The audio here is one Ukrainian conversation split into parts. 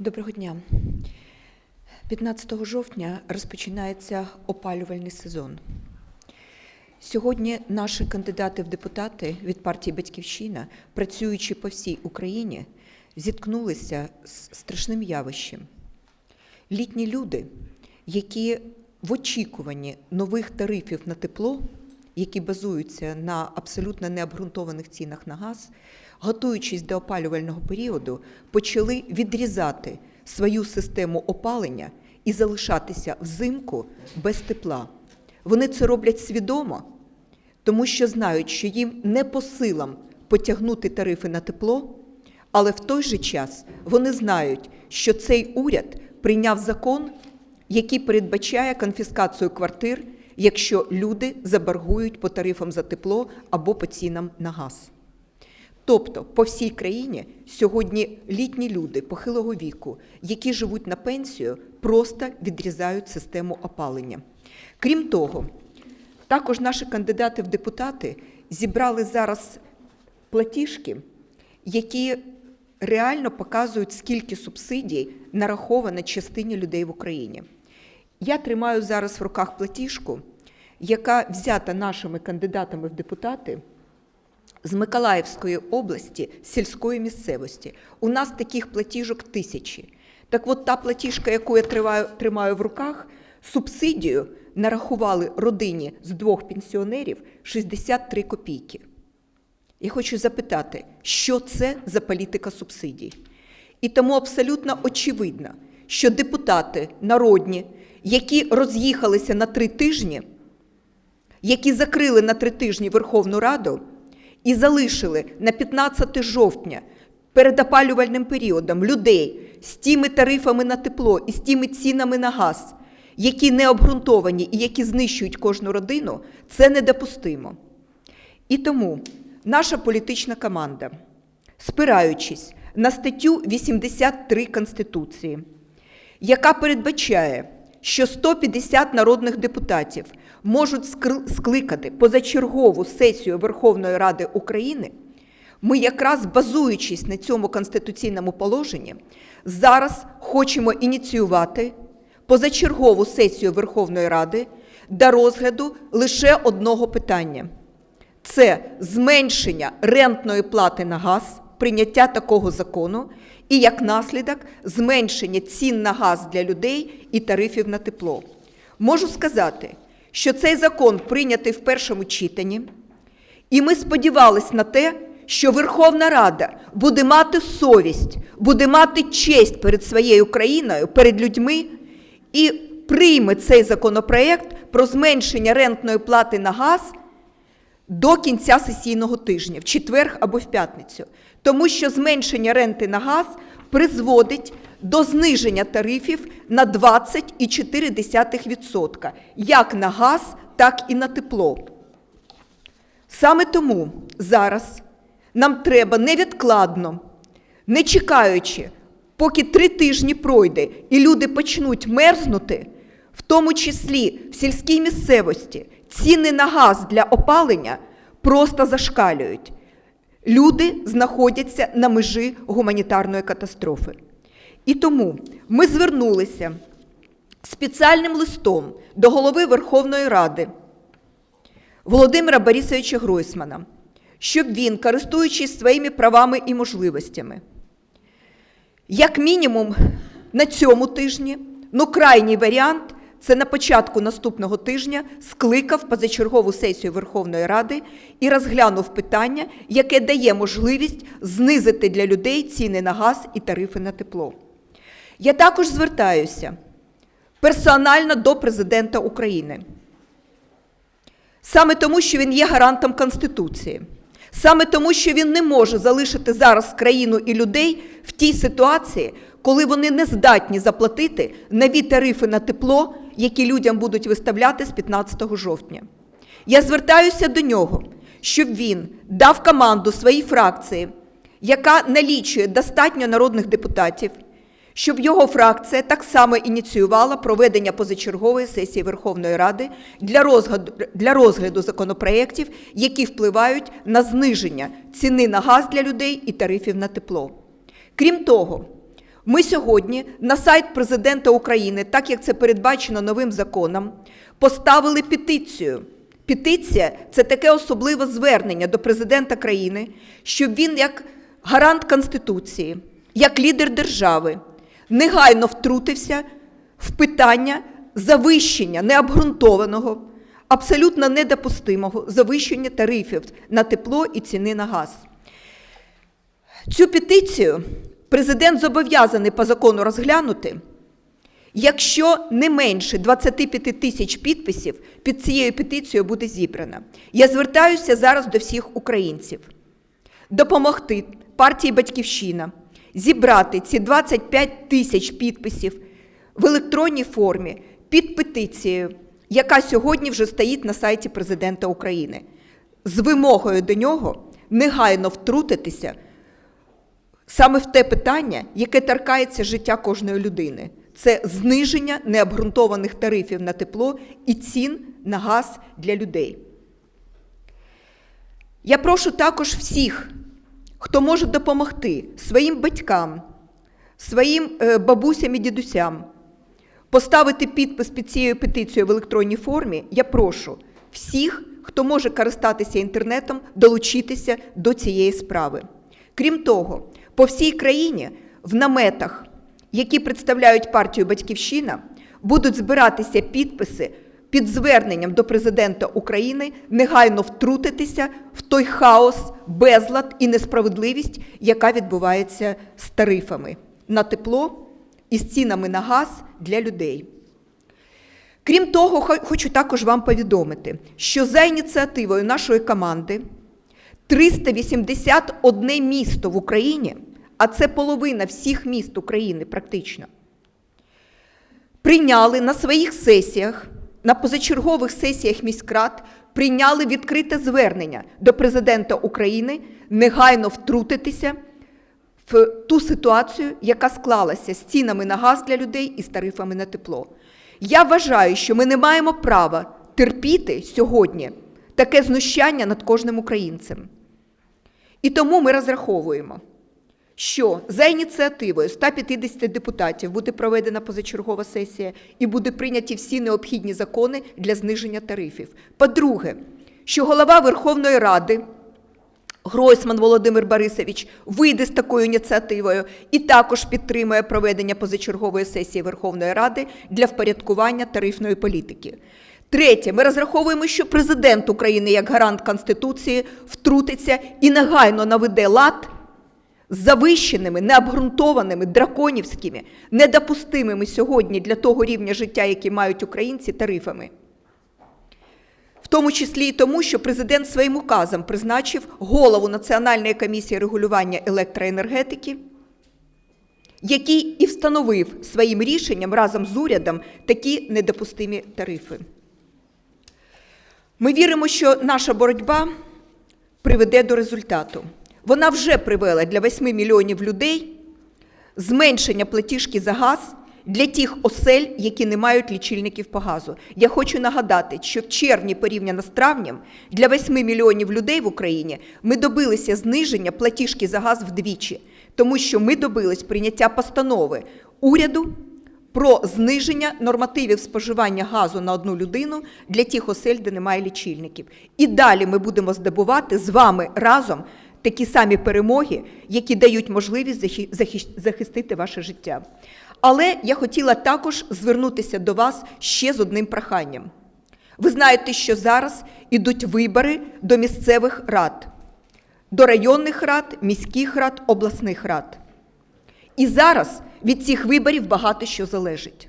Доброго дня. 15 жовтня розпочинається опалювальний сезон. Сьогодні наші кандидати в депутати від партії Батьківщина, працюючи по всій Україні, зіткнулися з страшним явищем. Літні люди, які в очікуванні нових тарифів на тепло, які базуються на абсолютно необґрунтованих цінах на газ, готуючись до опалювального періоду, почали відрізати свою систему опалення і залишатися взимку без тепла. Вони це роблять свідомо, тому що знають, що їм не по силам потягнути тарифи на тепло, але в той же час вони знають, що цей уряд прийняв закон, який передбачає конфіскацію квартир, якщо люди заборгують по тарифам за тепло або по цінам на газ. Тобто по всій країні сьогодні літні люди похилого віку, які живуть на пенсію, просто відрізають систему опалення. Крім того, також наші кандидати в депутати зібрали зараз платіжки, які реально показують, скільки субсидій нараховано частині людей в Україні. Я тримаю зараз в руках платіжку, яка взята нашими кандидатами в депутати з Миколаївської області, сільської місцевості. У нас таких платіжок тисячі. Так от та платіжка, яку я триваю, тримаю в руках, субсидію нарахували родині з двох пенсіонерів 63 копійки. Я хочу запитати, що це за політика субсидій? І тому абсолютно очевидно, що депутати народні, які роз'їхалися на три тижні, які закрили на три тижні Верховну Раду і залишили на 15 жовтня перед опалювальним періодом людей з тими тарифами на тепло і з тими цінами на газ, які не обґрунтовані і які знищують кожну родину, це недопустимо. І тому наша політична команда, спираючись на статтю 83 Конституції, яка передбачає, що 150 народних депутатів можуть скликати позачергову сесію Верховної Ради України, ми якраз базуючись на цьому конституційному положенні, зараз хочемо ініціювати позачергову сесію Верховної Ради до розгляду лише одного питання. Це зменшення рентної плати на газ, прийняття такого закону, і як наслідок зменшення цін на газ для людей і тарифів на тепло. Можу сказати, що цей закон прийнятий в першому читанні, і ми сподівалися на те, що Верховна Рада буде мати совість, буде мати честь перед своєю країною, перед людьми і прийме цей законопроект про зменшення рентної плати на газ до кінця сесійного тижня, в четвер або в п'ятницю, тому що зменшення ренти на газ призводить до зниження тарифів на 20,4% як на газ, так і на тепло. Саме тому зараз нам треба невідкладно, не чекаючи, поки три тижні пройде і люди почнуть мерзнути, тому числі в сільській місцевості, ціни на газ для опалення просто зашкалюють. Люди знаходяться на межі гуманітарної катастрофи. І тому ми звернулися спеціальним листом до голови Верховної Ради Володимира Борисовича Гройсмана, щоб він, користуючись своїми правами і можливостями, як мінімум на цьому тижні, ну крайній варіант це на початку наступного тижня скликав позачергову сесію Верховної Ради і розглянув питання, яке дає можливість знизити для людей ціни на газ і тарифи на тепло. Я також звертаюся персонально до президента України. Саме тому, що він є гарантом Конституції, саме тому, що він не може залишити зараз країну і людей в тій ситуації, коли вони не здатні заплатити нові тарифи на тепло, які людям будуть виставляти з 15 жовтня. Я звертаюся до нього, щоб він дав команду своїй фракції, яка налічує достатньо народних депутатів, щоб його фракція так само ініціювала проведення позачергової сесії Верховної Ради для розгляду, для розгляду законопроєктів, які впливають на зниження ціни на газ для людей і тарифів на тепло. Крім того, Ми сьогодні на сайт президента України, так як це передбачено новим законом, поставили петицію. Петиція це таке особливе звернення до президента країни, щоб він, як гарант Конституції, як лідер держави, негайно втрутився в питання завищення необґрунтованого, абсолютно недопустимого завищення тарифів на тепло і ціни на газ. Цю петицію президент зобов'язаний по закону розглянути, якщо не менше 25 тисяч підписів під цією петицією буде зібрано. Я звертаюся зараз до всіх українців. Допомогти партії Батьківщина зібрати ці 25 тисяч підписів в електронній формі під петицією, яка сьогодні вже стоїть на сайті президента України, з вимогою до нього негайно втрутитися саме в те питання, яке торкається життя кожної людини. Це зниження необґрунтованих тарифів на тепло і цін на газ для людей. Я прошу також всіх, хто може допомогти своїм батькам, своїм е, бабусям і дідусям, поставити підпис під цією петицією в електронній формі. Я прошу всіх, хто може користатися інтернетом, долучитися до цієї справи. Крім того, по всій країні в наметах, які представляють партію Батьківщина, будуть збиратися підписи під зверненням до президента України негайно втрутитися в той хаос, безлад і несправедливість, яка відбувається з тарифами на тепло і з цінами на газ для людей. Крім того, хочу також вам повідомити, що за ініціативою нашої команди 381 місто в Україні, а це половина всіх міст України практично, прийняли на своїх сесіях, на позачергових сесіях міськрад, прийняли відкрите звернення до президента України негайно втрутитися в ту ситуацію, яка склалася з цінами на газ для людей і з тарифами на тепло. Я вважаю, що ми не маємо права терпіти сьогодні таке знущання над кожним українцем. І тому ми розраховуємо, що за ініціативою 150 депутатів буде проведена позачергова сесія і буде прийняті всі необхідні закони для зниження тарифів. По-друге, що голова Верховної Ради Гройсман Володимир Борисович вийде з такою ініціативою і також підтримує проведення позачергової сесії Верховної Ради для впорядкування тарифної політики. Третє, ми розраховуємо, що президент України як гарант Конституції втрутиться і негайно наведе лад з завищеними, необґрунтованими, драконівськими, недопустимими сьогодні для того рівня життя, який мають українці, тарифами. В тому числі і тому, що президент своїм указом призначив голову Національної комісії регулювання електроенергетики, який і встановив своїм рішенням разом з урядом такі недопустимі тарифи. Ми віримо, що наша боротьба приведе до результату. Вона вже привела для 8 мільйонів людей зменшення платіжки за газ для тих осель, які не мають лічильників по газу. Я хочу нагадати, що в червні порівняно з травнем для 8 мільйонів людей в Україні ми добилися зниження платіжки за газ вдвічі, тому що ми добились прийняття постанови уряду про зниження нормативів споживання газу на одну людину для тих осель, де немає лічильників. І далі ми будемо здобувати з вами разом такі самі перемоги, які дають можливість захистити ваше життя. Але я хотіла також звернутися до вас ще з одним проханням. Ви знаєте, що зараз ідуть вибори до місцевих рад, до районних рад, міських рад, обласних рад. І зараз від цих виборів багато що залежить.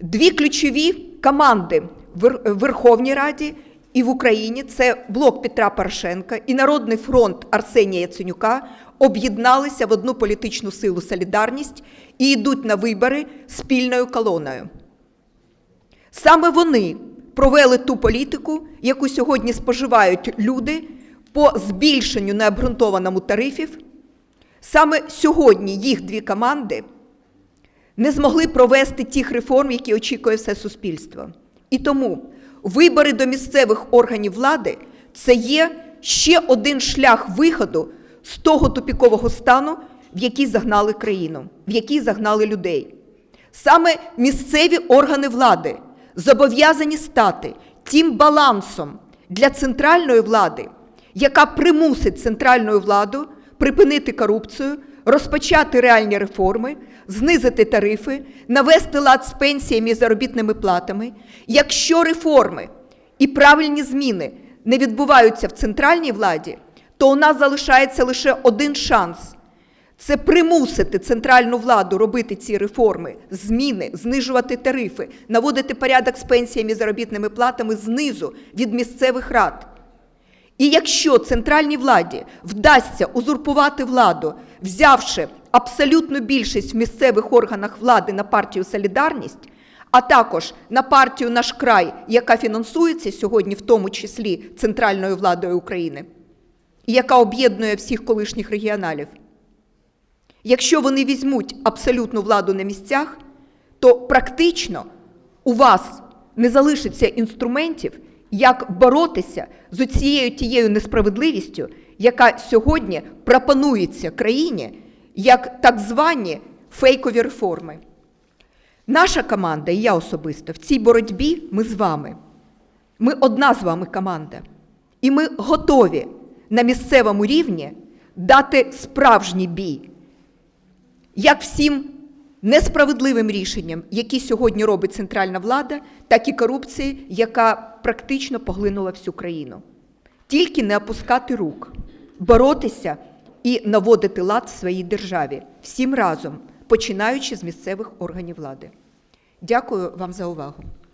Дві ключові команди в Верховній Раді і в Україні це блок Петра Порошенка і Народний фронт Арсенія Яценюка об'єдналися в одну політичну силу Солідарність і йдуть на вибори спільною колоною. Саме вони провели ту політику, яку сьогодні споживають люди по збільшенню необґрунтованому тарифів. Саме сьогодні їх дві команди не змогли провести тих реформ, які очікує все суспільство. І тому вибори до місцевих органів влади це є ще один шлях виходу з того тупікового стану, в який загнали країну, в який загнали людей. Саме місцеві органи влади зобов'язані стати тим балансом для центральної влади, яка примусить центральну владу припинити корупцію, розпочати реальні реформи, знизити тарифи, навести лад з пенсіями і заробітними платами. Якщо реформи і правильні зміни не відбуваються в центральній владі, то у нас залишається лише один шанс це примусити центральну владу робити ці реформи, зміни, знижувати тарифи, наводити порядок з пенсіями і заробітними платами знизу від місцевих рад. І якщо центральній владі вдасться узурпувати владу, взявши абсолютну більшість в місцевих органах влади на партію Солідарність, а також на партію Наш край, яка фінансується сьогодні, в тому числі центральною владою України, яка об'єднує всіх колишніх регіоналів. Якщо вони візьмуть абсолютну владу на місцях, то практично у вас не залишиться інструментів, як боротися з цією тією несправедливістю, яка сьогодні пропонується країні як так звані фейкові реформи. Наша команда, і я особисто, в цій боротьбі ми з вами. Ми одна з вами команда. І ми готові на місцевому рівні дати справжній бій як всім несправедливим рішенням, які сьогодні робить центральна влада, так і корупції, яка практично поглинула всю країну. Тільки не опускати рук, боротися і наводити лад в своїй державі всім разом, починаючи з місцевих органів влади. Дякую вам за увагу.